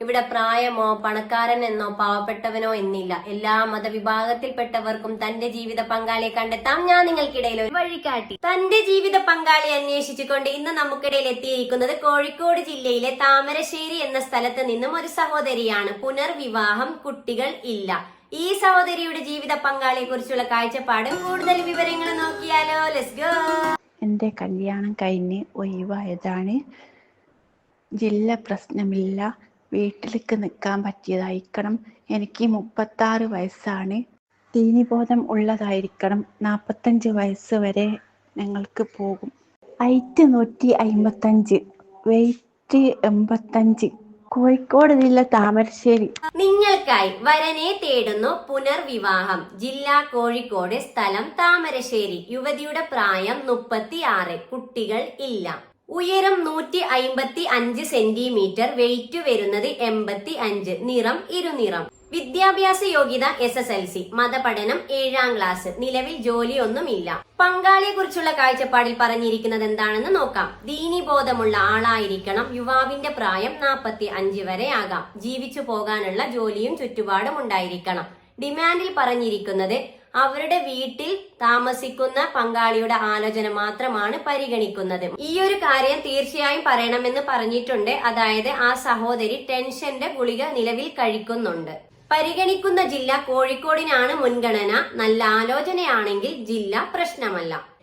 ഇവിടെ പ്രായമോ പണക്കാരൻ എന്നോ പാവപ്പെട്ടവനോ എന്നില്ല. എല്ലാ മതവിഭാഗത്തിൽപ്പെട്ടവർക്കും തന്റെ ജീവിത പങ്കാളിയെ കണ്ടെത്താം. ഞാൻ നിങ്ങൾക്കിടയിൽ ഒരു വഴികാട്ടി. തന്റെ ജീവിത പങ്കാളിയെ അന്വേഷിച്ചുകൊണ്ട് ഇന്ന് നമുക്കിടയിൽ എത്തിയിരിക്കുന്നത് കോഴിക്കോട് ജില്ലയിലെ താമരശ്ശേരി എന്ന സ്ഥലത്ത് നിന്നും ഒരു സഹോദരിയാണ്. പുനർവിവാഹം കുട്ടികൾ ഇല്ല. ഈ സഹോദരിയുടെ ജീവിത പങ്കാളിയെ കുറിച്ചുള്ള കാഴ്ചപ്പാടും കൂടുതൽ വിവരങ്ങൾ നോക്കിയാലോ. ലെസ് ഗോ എന്റെ കല്യാണം കഴിഞ്ഞ് ഒഴിവായതാണ്. ജില്ല പ്രശ്നമില്ല. വീട്ടിലേക്ക് നിൽക്കാൻ പറ്റിയതായിരിക്കണം. എനിക്ക് മുപ്പത്താറ് വയസ്സാണ്. തീനിബോധം ഉള്ളതായിരിക്കണം. നാൽപ്പത്തഞ്ച് വയസ്സ് വരെ ഞങ്ങൾക്ക് പോകും. ഹൈറ്റ് നൂറ്റി അമ്പത്തഞ്ച് വെയിറ്റ് എൺപത്തഞ്ച്. കോഴിക്കോട് ജില്ല താമരശ്ശേരി. നിങ്ങൾക്കായി വരനെ തേടുന്നു പുനർവിവാഹം. ജില്ല കോഴിക്കോട് സ്ഥലം താമരശ്ശേരി. യുവതിയുടെ പ്രായം മുപ്പത്തിയാറ്. കുട്ടികൾ ഇല്ല. ഉയരം നൂറ്റി അയിമ്പത്തി അഞ്ച് സെന്റിമീറ്റർ വെയിറ്റ് വരുന്നത് എൺപത്തി അഞ്ച് നിറം ഇരുനിറം. വിദ്യാഭ്യാസ യോഗ്യത എസ് എസ് എൽ സി മതപഠനം ഏഴാം ക്ലാസ് നിലവിൽ ജോലിയൊന്നുമില്ല. പങ്കാളിയെ കുറിച്ചുള്ള കാഴ്ചപ്പാടിൽ പറഞ്ഞിരിക്കുന്നത് എന്താണെന്ന് നോക്കാം. ദീനിബോധമുള്ള ആളായിരിക്കണം യുവാവിന്റെ പ്രായം നാൽപ്പത്തി അഞ്ച് വരെ ആകാം. ജീവിച്ചു പോകാനുള്ള ജോലിയും ചുറ്റുപാടും ഉണ്ടായിരിക്കണം. ഡിമാൻഡിൽ പറഞ്ഞിരിക്കുന്നത് അവരുടെ വീട്ടിൽ താമസിക്കുന്ന പങ്കാളിയുടെ ആലോചന മാത്രമാണ് പരിഗണിക്കുന്നത്. ഈ ഒരു കാര്യം തീർച്ചയായും പറയണമെന്ന് പറഞ്ഞിട്ടുണ്ട്. അതായത് ആ സഹോദരി ടെൻഷന്റെ ഗുളിക നിലവിൽ കഴിക്കുന്നുണ്ട്. പരിഗണിക്കുന്ന ജില്ല കോഴിക്കോടിനാണ് മുൻഗണന. നല്ല ആലോചനയാണെങ്കിൽ ജില്ല പ്രശ്നമല്ല.